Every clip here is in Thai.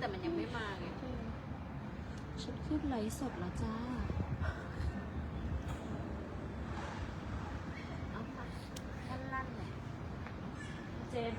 แต่มันยังไม่มาไงฉันขึ้นไลฟ์สดแล้วจ้าเอาไปลั่นๆเลยเจน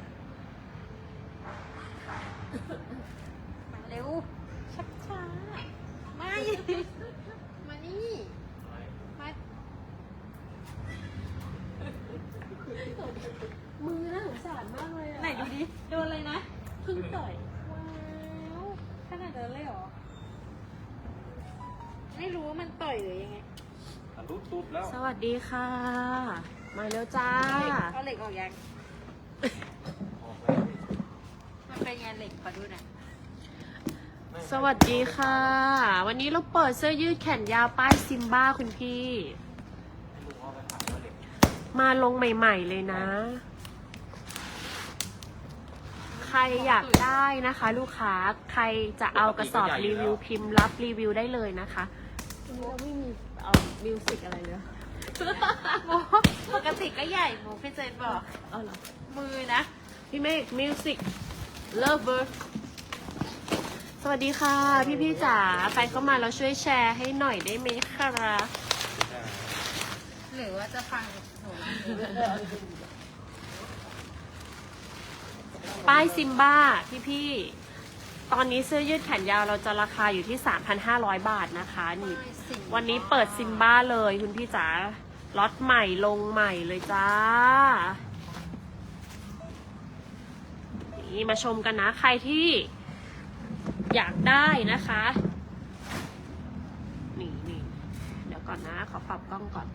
ดีค่ะ มาแล้วจ้า เอาเหล็กออกยังออกแล้วมันเป็นไงเหล็กขอดูหน่อยสวัสดีค่ะ วันนี้เราเปิดเสื้อยืดแขนยาวป้ายซิมบ้าคุณพี่ให้ลุงเอาไปถามว่าเหล็กมาลงใหม่ๆเลยนะ ใครอยากได้นะคะ ลูกค้าใครจะเอากระสอบรีวิวพิมพ์รับรีวิวได้เลยนะคะวันนี้เราไม่มีเอามิวสิกอะไรเลย โมปกติก็ใหญ่โมพี่เจนบอก เอาเหรอมือนะ พี่เมฆมิวสิกเลิฟเบิร์สวัสดีค่ะ พี่พี่ๆจ๋าใครเข้ามาเราช่วยแชร์ให้หน่อยได้ไหมคะหรือว่าจะฟังหนูป้ายซิมบ้าพี่พี่ๆตอนนี้เสื้อยืดแขนยาวเราจะราคาอยู่ที่ 3,500 บาทนะคะนี่ วันนี้เปิดซิมบ้าเลยคุณพี่จ๋า ล็อตใหม่ลงใหม่เลยจ้า นี่มาชมกันนะ ใครที่อยากได้นะคะ นี่นี่เดี๋ยวก่อนนะ ขอปรับกล้องก่อน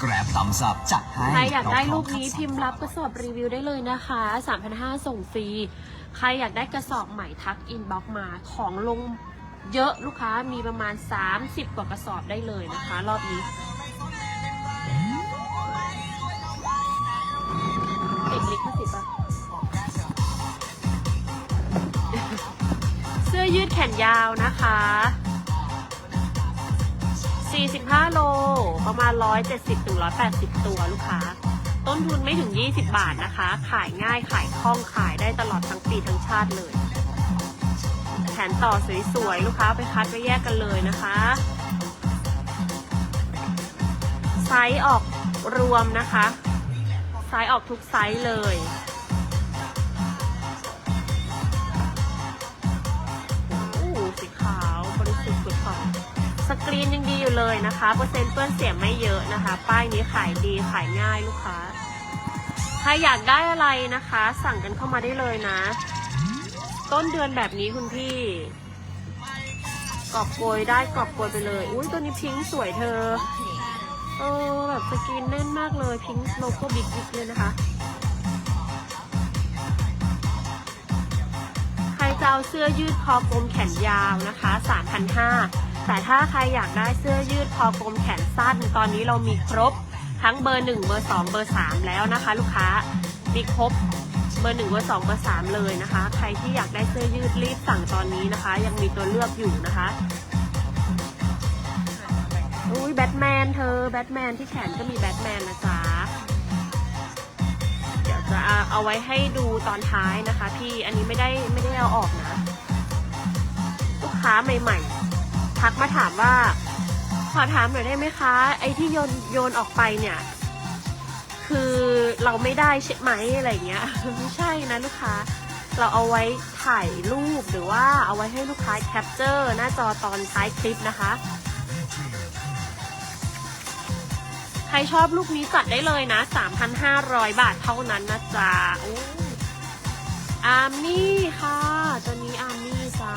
แกร็บตำสับจัดให้ใครอยากได้ลูกนี้เาพิมพ์รับกระสอบรีวิวได้เลยนะคะ3,500ส่งฟรี ใครอยากได้กระสอบใหม่ทักอินบ็อกมาของลงเยอะลูกค้ามีประมาณ 30 กว่ากระสอบได้เลยนะคะ รอบนี้ แขนยาวนะคะ 45 โล ประมาณ 170-180 ตัวลูกค้า ต้นทุนไม่ถึง 20 บาทนะคะ ขายง่ายขายคล่องขายได้ตลอดทั้งปีทั้งชาติเลย แขนต่อสวยๆ ลูกค้าไปคัดไปแยกกันเลยนะคะ ไซส์ออกรวมนะคะ ไซส์ออกทุกไซส์เลย กรีนยังดีอยู่เลยนะคะ เปอร์เซ็นต์เปื้อนเสียไม่เยอะนะคะ ป้ายนี้ขายดีขายง่ายลูกค้า ใครอยากได้อะไรนะคะ สั่งกันเข้ามาได้เลยนะ ต้นเดือนแบบนี้คุณพี่ กอบโกยได้กอบโกยไปเลย อุ้ยตัวนี้พิงค์สวยเธอ เออแบบสกรีนแน่นมากเลยพิงค์โลโก้บิ๊กบิ๊กเลยนะคะใครจะเอาเสื้อยืดคอกลมแขนยาวนะคะ3,500 แต่ถ้าใครอยากได้เสื้อยืดคอกลมแขนสั้น ตอนนี้เรามีครบทั้งเบอร์ 1 เบอร์ 2 เบอร์ 3 แล้วนะคะ ลูกค้ามีครบเบอร์ 1 เบอร์ 2 เบอร์ 3 เลยนะคะ ใครที่อยากได้เสื้อยืดรีบสั่งตอนนี้นะคะ ยังมีตัวเลือกอยู่นะคะอุ้ยแบทแมนเธอแบทแมนที่แขนก็มีแบทแมนนะจ๊ะเดี๋ยวจะเอาไว้ให้ดูตอนท้ายนะคะ พี่อันนี้ไม่ได้ไม่ได้เอาออกนะ ลูกค้าใหม่ ๆ ทักมาถามว่า ขอถามหน่อยได้ไหมคะ ไอ้ที่โยนโยนออกไปเนี่ย คือเราไม่ได้ใช่ไหมอะไรเงี้ยไม่ใช่นะลูกค้า เราเอาไว้ถ่ายรูปหรือว่าเอาไว้ให้ลูกค้าแคปเจอร์หน้าจอตอนท้ายคลิปนะคะ ใครชอบลูกนี้จัดได้เลยนะ 3,500 บาทเท่านั้นนะจ๊ะอ้อาร์มี่ค่ะ ตัวนี้อาร์มี่จ้า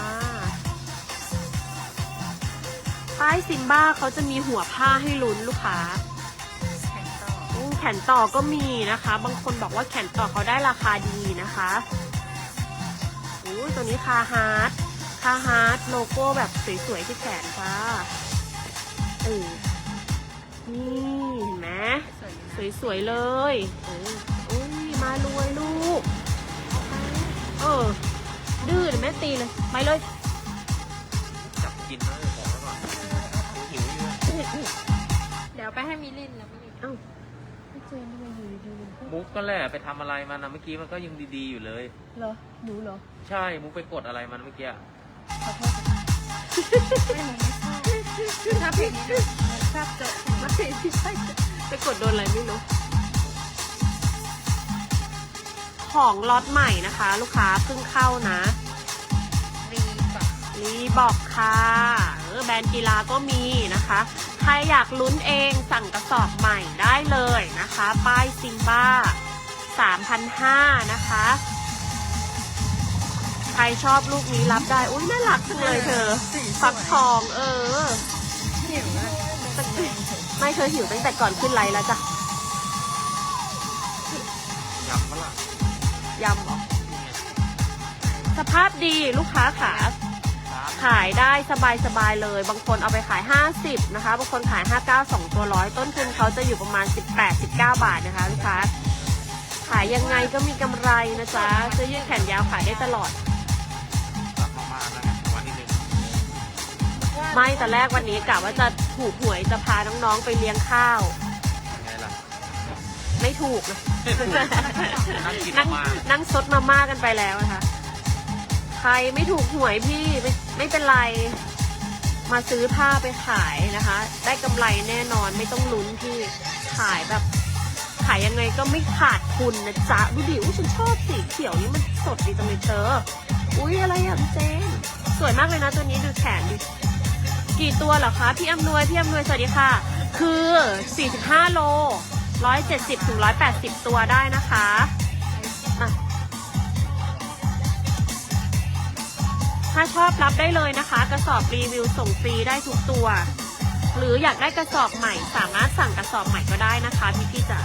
ป้ายซิมบ้าเขาจะมีหัวผ้าให้ลุ้นลูกค้าแขนต่อก็มีนะคะ บางคนบอกว่าแขนต่อเขาได้ราคาดีนะคะอู้ตัวนี้คาฮาร์ดคาฮาร์ดโลโก้แบบสวยๆที่แขนค่ะเออนี่เห็นไหมสวยสวยๆเลยเอออุ้ยมารวยลูก เออ ดื้อแม่ตีเลย ไปเลย เดี๋ยวไปให้มิลินนะมิลินเอ้าพี่เจนทำไมอยู่ดีๆมันก็มุกก็แหละไปทำอะไรมันนะเมื่อกี้มันก็ยังดีๆอยู่เลย เหรอหนูเหรอใช่มุกไปกดอะไรมันเมื่อกี้อขอโทษค่ะไม่หนูไม่ชอบชอบเพลงนี้นะชอบโจ๊ะไม่ใช่ไปกดโดนอะไรไม่รู้ของล็อตใหม่นะคะ ลูกค้าเพิ่งเข้านะ รีบอะ รีบอกค่ะเออแบรนด์กีฬาก็มีนะคะใครอยากลุ้นเองสั่งกระสอบใหม่ได้เลยนะคะ ป้ายซิงบ้า3,500 นะคะ ใครชอบลูกนี้รับได้ อุ้ยน่ารักจังเลยเธอฟักทองเออ หิวอะไม่เคยหิวตั้งแต่ก่อนขึ้นไลน์แล้วจ้ะยำปะล่ะยำเหรอสภาพดีลูกค้าขาครับ ขายได้สบายๆเลย บางคนเอาไปขาย 50 นะคะ บางคนขาย 59 2 ตัวร้อยต้นทุนเขาจะอยู่ประมาณ 18-19 บาทนะคะลูกค้า ขายยังไงก็มีกำไรนะจ๊ะเสื้อยืดแขนยาวขายได้ตลอด กลับมามาแล้วไงวันที่หนึ่งไม่แต่แรกวันนี้กะว่าจะถูกหวยจะพาน้องๆไปเลี้ยงข้าว ยังไงล่ะ ไม่ถูกนะนั่งกินนั่งมานั่งซดมาม่ากันไปแล้วนะคะ ใครไม่ถูกหวยพี่ไม่ ไม่เป็นไรมาซื้อผ้าไปขายนะคะ ได้กำไรแน่นอนไม่ต้องลุ้นพี่ขายแบบ ขายยังไงก็ไม่ขาดทุนนะจ๊ะดูดิอุ้ยฉันชอบสีเขียวนี่มันสดดีจังเลยเธออุ้ยอะไรอะพี่เจนสวยมากเลยนะตัวนี้ดูแขนดิกี่ตัวเหรอคะ พี่อำนวยพี่อำนวยสวัสดีค่ะ คือ 45 โล 170ถึง180 ตัวได้นะคะ ถ้าชอบรับได้เลยนะคะ กระสอบรีวิวส่งฟรีได้ทุกตัว หรืออยากได้กระสอบใหม่ สามารถสั่งกระสอบใหม่ก็ได้นะคะพี่พี่จ๋า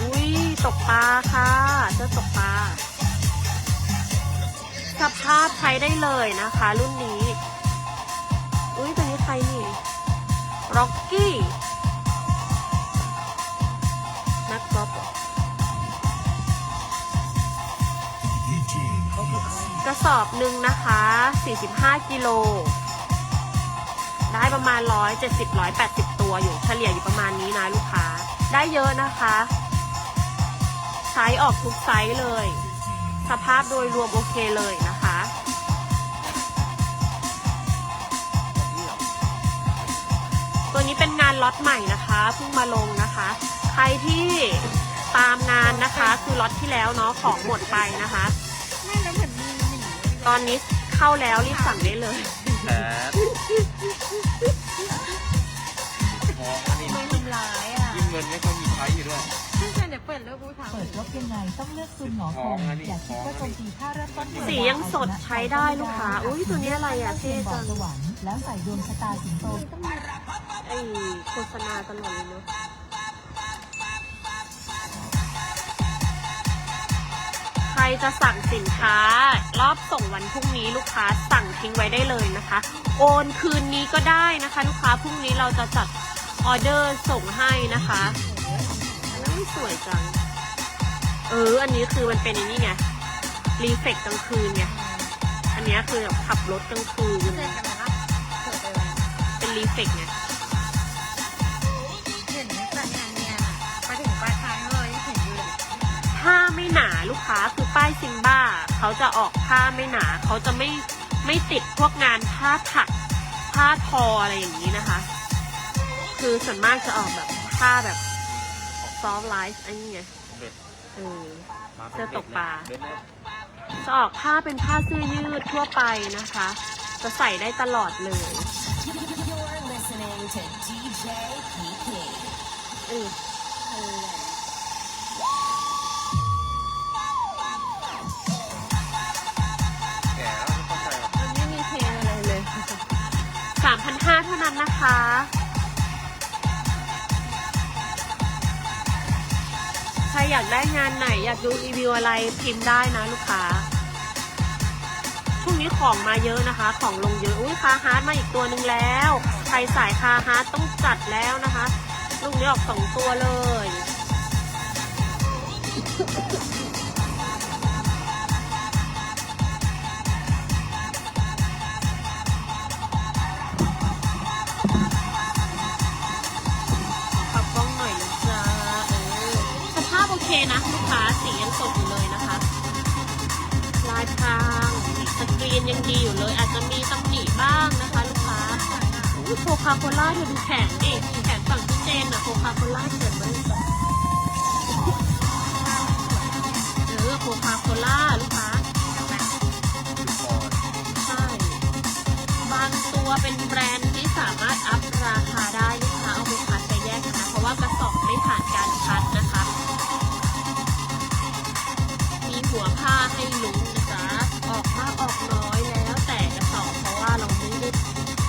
อุ้ยตกปลาค่ะเจะตกปลาสภาพใช้ได้เลยนะคะ รุ่นนี้อุ้ยตัวนี้ใครนี่ร็อกกี้นักกอล์ฟ ระสอบหนึ่งนะคะ 45 กิโล ได้ประมาณ 170 180 ตัวอยู่ เฉลี่ยอยู่ประมาณนี้นะลูกค้า ได้เยอะนะคะใช้ออกทุกไซส์เลย สภาพโดยรวมโอเคเลยนะคะ ตัวนี้เป็นงานล็อตใหม่นะคะเพิ่งมาลงนะคะ ใครที่ตามงานนะคะ คือล็อตที่แล้วเนาะของหมดไปนะคะ อนนี้เข้าแล้วรีบสั่งได้เลยแผลมองอันนี้ไม่ทำร้ายอะยิ่งเงินไม่ค่อยมีใช้อยู่ด้วยพี่เจนเดี๋ยวเปิดเลิกผู้ถามเปิดลบยังไงต้องเลือกซุนหงอคของงอันนี้อย่าคิดว่าโจมตีค่าเริ่มต้นสียังสดใช้ได้ลูกค้า อุ๊ยตัวนี้อะไรอะเท่จังสวรรค์แล้วใส่ดวงชะตาสิงโตไอโฆษณาตลอดเลยเนาะใครจะสั่งสินค้า รอบส่งวันพรุ่งนี้ลูกค้าสั่งทิ้งไว้ได้เลยนะคะ โอนคืนนี้ก็ได้นะคะ ลูกค้าพรุ่งนี้เราจะจัดออเดอร์ส่งให้นะคะอุ๊ยสวยจัง เออ อันนี้คือมันเป็นไอันนี้ไง รีเฟกกลางคืนไง อันเนี้ยคือแบบขับรถกลางคืนเจนกันนะเปิดไปเลยเป็นรีเฟกไงเห็นไหมแต่เนี่ยเนี่ยมาถึงปลายทางเลยยังเห็นอยู่เลยผ้าไม่หนาลูกค้าคือป้ายซิมบ้า เขาจะออกผ้าไม่หนา เขาจะไม่ไม่ติดพวกงานผ้าถัก ผ้าทออะไรอย่างนี้นะคะ คือส่วนมากจะออกแบบผ้าแบบซอฟไลฟ์อันนี้ไงเบ็ดเออมาเสื้อตกปลาเบ็ดเนี่ยจะออกผ้าเป็นผ้าเสื้อยืดทั่วไปนะคะ จะใส่ได้ตลอดเลยเออแ3,500 เท่านั้นนะคะ ใครอยากได้งานไหนอยากดูรีวิวอะไรพิมพ์ได้นะลูกค้า ช่วงนี้ของมาเยอะนะคะ ของลงเยอะ อุ้ยคาฮาร์ดมาอีกตัวหนึ่งแล้ว ใครสายคาฮาร์ดต้องจัดแล้วนะคะ ลูกนี้ออกสองตัวเลย นยังดีอยู่เลย อาจจะมีตำหนิบ้างนะคะลูกค้าโคคาโคล่าเธอดูแขนดิแขนฝั่งพี่เจนอะโคคาโคล่าเขียนไว้เออโคคาโคล่าลูกค้าใช่บางตัวเป็นแบรนด์ที่สามารถอัพราคาได้ลูกค้าเอาไปคัดไปแยกนะคะเพราะว่ากระสอบไม่ผ่านการคัดนะคะ มีหัวผ้าให้ลุ้นะ ออกมากออกน้อยแล้วแต่กระสอบเพราะว่าเราไม่ได้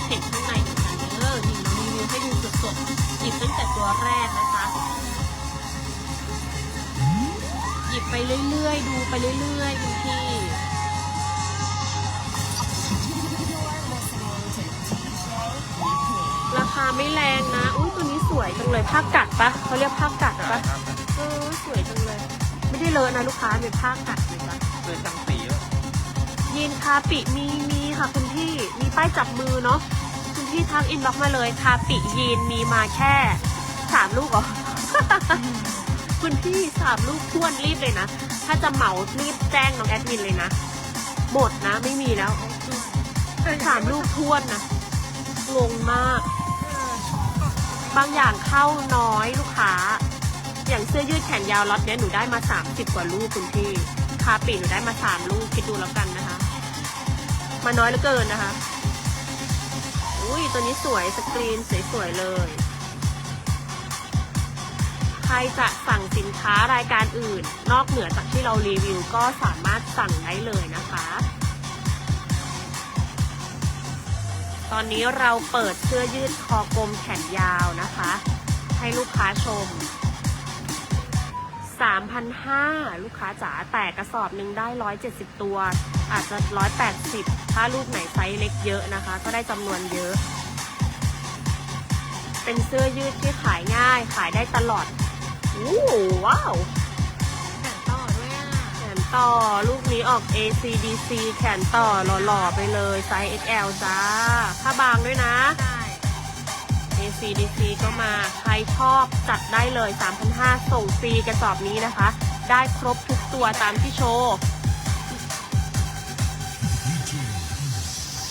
เห็นข้างในเหมือนกันเด้อนี่เรารีวิวให้ดูสดๆหยิบตั้งแต่ตัวแรกนะคะ หยิบไปเรื่อยๆ ดูไปเรื่อยๆคุณพี่ราคาไม่แรงนะ อุ้ยตัวนี้สวยจังเลยผ้ากัดปะเขาเรียกผ้ากัดปะเออสวยจังเลย ไม่ได้เลอะนะลูกค้าเป็นผ้ากัดเลยปะเพื่อนช่าง ยีนคาปิมีมีค่ะคุณพี่มีป้ายจับมือเนาะคุณพี่ทักอินบ็อกมาเลยคาปิยีนมีมาแค่สามลูกเหรอคุณพี่สามลูกทวนรีบเลยนะ ถ้าจะเหมารีบแจ้งน้องแอดมินเลยนะหมดนะไม่มีแล้วสามลูกทวนนะงงมาก บางอย่างเข้าน้อยลูกค้า อย่างเสื้อยืดแขนยาวล็อตเนี้ยหนูได้มา30กว่าลูกคุณพี่คาปีหนูได้มา3ลูกคิดดูแล้วกันนะ มาน้อยเหลือเกินนะคะ อุ้ยตัวนี้สวยสกรีนสวยๆเลย ใครจะสั่งสินค้ารายการอื่น นอกเหนือจากที่เรารีวิวก็สามารถสั่งได้เลยนะคะ ตอนนี้เราเปิดเสื้อยืดคอกลมแขนยาวนะคะ ให้ลูกค้าชม 3,500 ลูกค้าจ๋าแต่กระสอบหนึ่งได้ 170 ตัว อาจจะ 180 ถ้าลูกไหนไซส์เล็กเยอะนะคะ ก็ได้จำนวนเยอะ เป็นเสื้อยืดที่ขายง่ายขายได้ตลอดอู้ว้าว แข่งต่อด้วยอะแขนต่อลูกนี้ออก ACDC แขนต่อหล่อๆไปเลยไซส์ XL จ้าผ้าบางด้วยนะ ได้ ACDC ก็มาใครชอบจัดได้เลย 3,500 ส่งฟรีกระสอบนี้นะคะ ได้ครบทุกตัวตามที่โชว์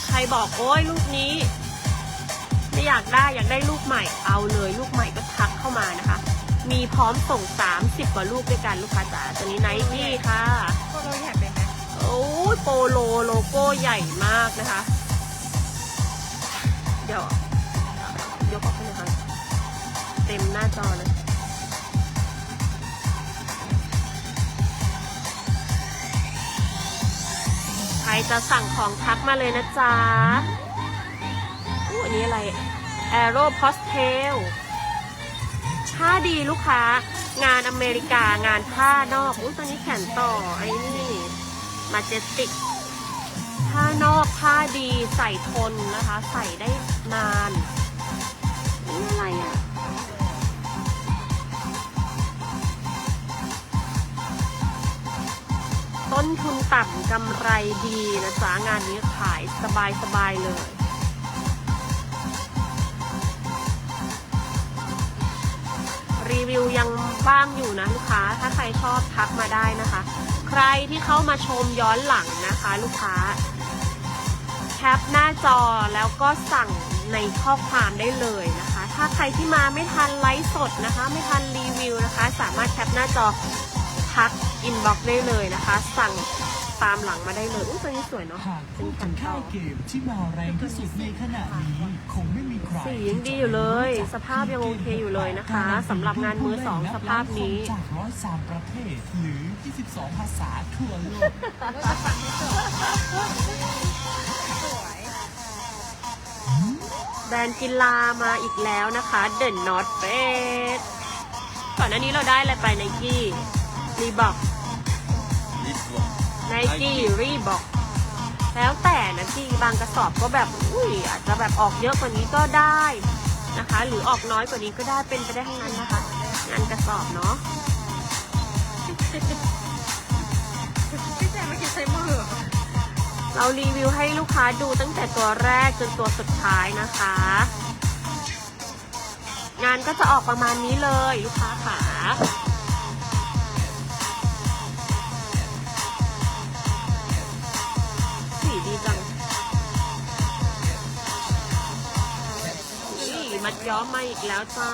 ใครบอกโอ้ยลูกนี้ ไม่อยากได้อยากได้ลูกใหม่เอาเลยลูกใหม่ก็ทักเข้ามานะคะ มีพร้อมส่ง 30 กว่าลูกด้วยกันลูกค้าจ๋าตัวนี้ไนกี้ค่ะพวกเราอยากเป็นไหมโอ้ยโปโลโลโก้ใหญ่มากนะคะ เดี๋ยว เต็มหน้าจอเลยใครจะสั่งของทักมาเลยนะจ๊ะอู้อันนี้อะไร Aero Postel ผ้าดีลูกค้างานอเมริกางานผ้านอกอุ้ยตัวนี้แขนต่อไอ้นี่มาเจสติกผ้านอกผ้าดีใส่ทนนะคะ ใส่ได้นานนี่อะไรอะ ต้นทุนต่ำกำไรดีนะจ๊ะงานนี้ขายสบายๆเลยรีวิวยังบ้างอยู่นะลูกค้า ถ้าใครชอบทักมาได้นะคะ ใครที่เข้ามาชมย้อนหลังนะคะ ลูกค้า แคปหน้าจอแล้วก็สั่งในข้อความได้เลยนะคะ ถ้าใครที่มาไม่ทันไลฟ์สดนะคะ ไม่ทันรีวิวนะคะ สามารถแคปหน้าจอทัก อินบ็อกซ์ได้เลยนะคะ สั่งตามหลังมาได้เลยอุ้ยตัวนี้สวยเนาะหากพูดถึงค่ายเกมที่มาแรงที่สุดในขณะนี้ คงไม่มีใครสียังดีอยู่เลย สภาพยังโอเคอยู่เลยนะคะสำหรับงานมือสองสภาพนี้จากร้อยสามประเทศหรือ 22 ภาษาทั่วโลกก็จะฟังไม่จบสวยแบรนด์กีฬามาอีกแล้วนะคะเด่นนอตเฟสก่อนหน้านี้เราได้อะไรไปไนกี้รีบอกลิสวง ไนกี้รีบอกแล้วแต่นะที่บางกระสอบก็แบบอุ้ยอาจจะแบบออกเยอะกว่านี้ก็ได้นะคะ หรือออกน้อยกว่านี้ก็ได้เป็นไปได้ทั้งนั้นนะคะ งานกระสอบเนาะพี่แจมเมื่อกี้ใช้มือเรอเรารีวิวให้ลูกค้าดูตั้งแต่ตัวแรกจนตัวสุดท้ายนะคะ งานก็จะออกประมาณนี้เลยลูกค้าขา มัดย้อมมาอีกแล้วจ้า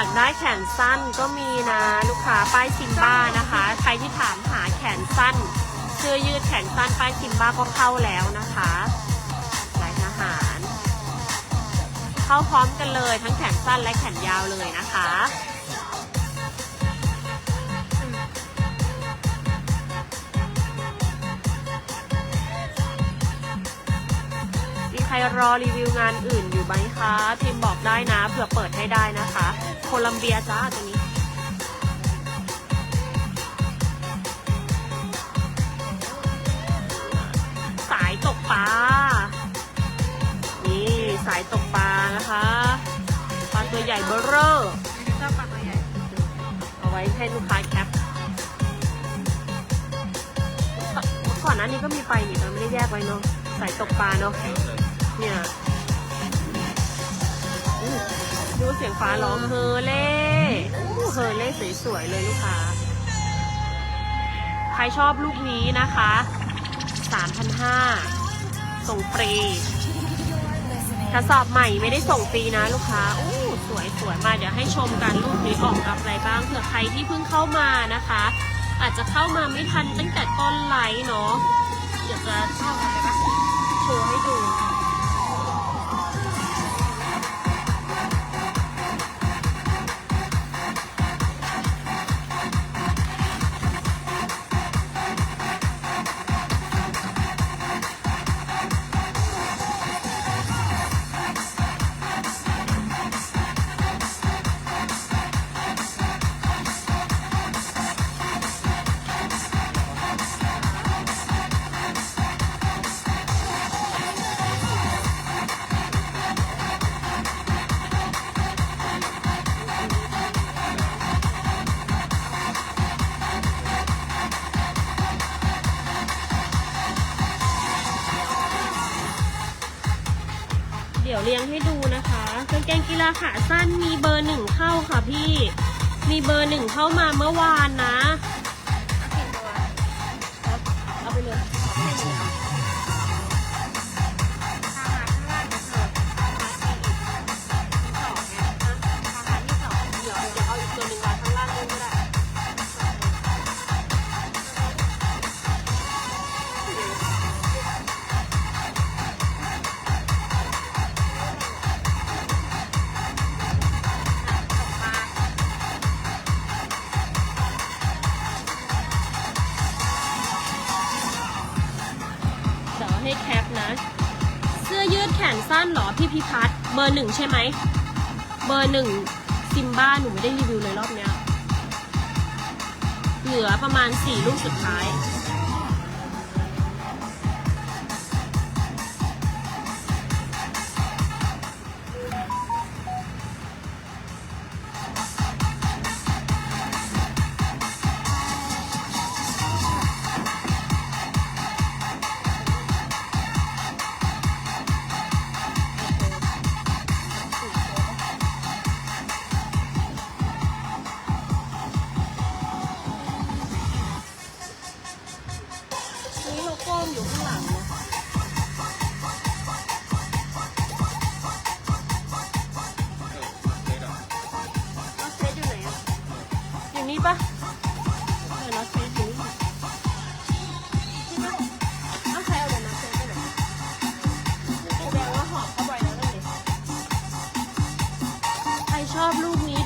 ากได้แขนสั้นก็มีนะลูกค้าป้ายซิมบ้านะคะ ใครที่ถามหาแขนสั้นเสื้อยืดแขนสั้นป้ายซิมบ้าก็เข้าแล้วนะคะลายทหาร เข้าพร้อมกันเลยทั้งแขนสั้นและแขนยาวเลยนะคะ ครรอรีวิวงานอื่นอยู่ไหมคะพิมพ์บอกได้นะเผื่อเปิดให้ได้นะคะ โคลัมเบียจ้าตัวนี้สายตกปลา นี่สายตกปลานะคะปลาตัวใหญ่เบ้อเร่อชอบปลาตัวใหญ่ เอาไว้ให้ลูกค้าแคปก่อนหน้านี้ก็มีไปนี่แต่ไม่ได้แยกไว้เนาะสายตกปลาเนาะ เนี่ยอู้ดูเสียงฟ้าร้องเฮอเล่อู้เฮอเล่สวยๆเลยลูกค้า ใครชอบลูกนี้นะคะ3,500ส่งฟรีกระสอบใหม่ไม่ได้ส่งฟรีนะลูกค้าอู้สวยสวยมาเดี๋ยวให้ชมกันรูปนี้ออกกับอะไรบ้างเผื่อใครที่เพิ่งเข้ามานะคะ อาจจะเข้ามาไม่ทันตั้งแต่ต้นไลฟ์เนาะเดี๋ยวจะโชว์ให้ดู ขาสั้นมีเบอร์หนึ่งเข้าค่ะพี่ มีเบอร์หนึ่งเข้ามาเมื่อวานนะ อร์หนึ่งใช่ไหม เบอร์หนึ่งซิมบ้าหนูไม่ได้รีวิวเลยรอบเนี้ย เหลือประมาณสี่ลูกสุดท้าย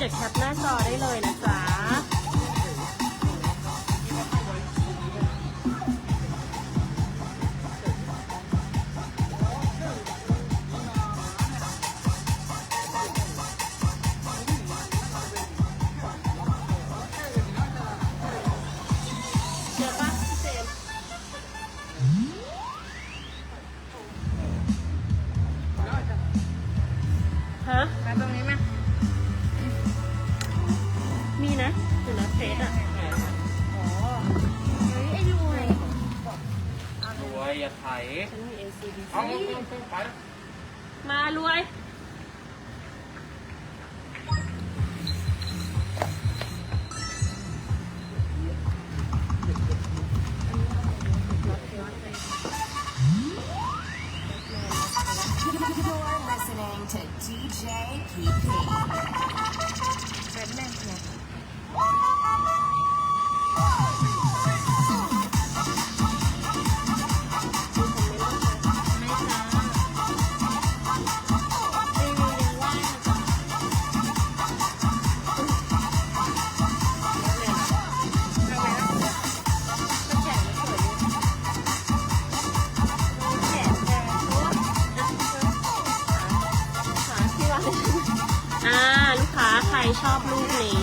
จแคปหน้าจอได้เลย ย่าไถฉันมี ACDC เอาเอาเอาเอาไป มารวย ชอบลูกนี้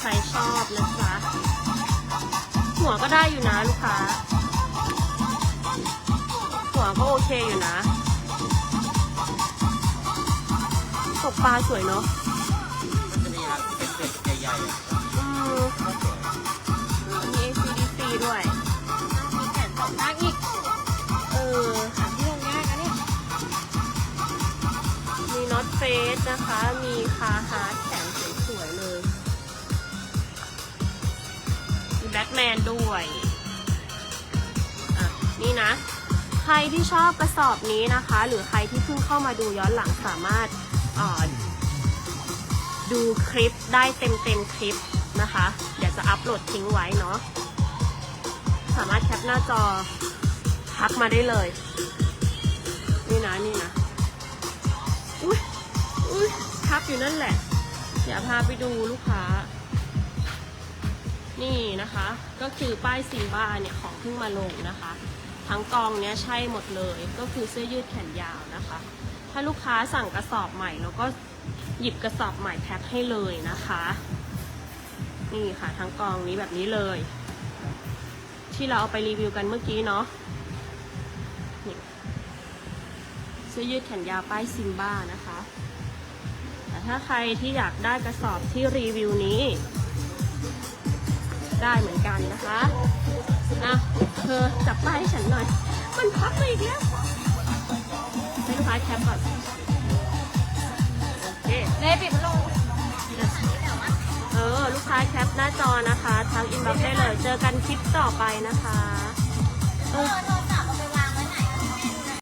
ใครชอบนะจ๊ะหัวก็ได้อยู่นะลูกค้า หัวก็โอเคอยู่นะ ตกปลาสวยเนาะมันจะมีอะเป็นเกล็ดใหญ่ๆอะอืมก็สวย มี ACDC ด้วย มีแขนสองข้างอีก เออ เฟสนะคะ มีคาฮาร์ดแขนสวยๆเลย มีแบทแมนด้วยอะนี่นะ ใครที่ชอบกระสอบนี้นะคะ หรือใครที่เพิ่งเข้ามาดูย้อนหลังสามารถอ่อดูคลิปได้เต็มเต็มๆคลิปนะคะ เดี๋ยวจะอัปโหลดทิ้งไว้เนาะ สามารถแคปหน้าจอทักมาได้เลย นี่นะ นี่นะ ทับอยู่นั่นแหละ เดี๋ยวพาไปดูลูกค้า นี่นะคะ ก็คือป้ายซิมบ้าเนี่ยของเพิ่งมาลงนะคะ ทั้งกองเนี้ยใช่หมดเลย ก็คือเสื้อยืดแขนยาวนะคะ ถ้าลูกค้าสั่งกระสอบใหม่เราก็หยิบกระสอบใหม่แพ็คให้เลยนะคะ นี่ค่ะทั้งกองนี้แบบนี้เลย ที่เราเอาไปรีวิวกันเมื่อกี้เนาะนี่เสื้อยืดแขนยาวป้ายซิมบ้านะคะ ถ้าใครที่อยากได้กระสอบที่รีวิวนี้ ได้เหมือนกันนะคะอะเธอจับป้ายให้ฉันหน่อย มันพับไปอีกแล้วให้ลูกค้าแคปก่อนโอเคเล่ปิดพัดลมเออ ลูกค้าแคปหน้าจอนะคะ ทางอินบ็อกซ์ได้เลย เจอกันคลิปต่อไปนะคะ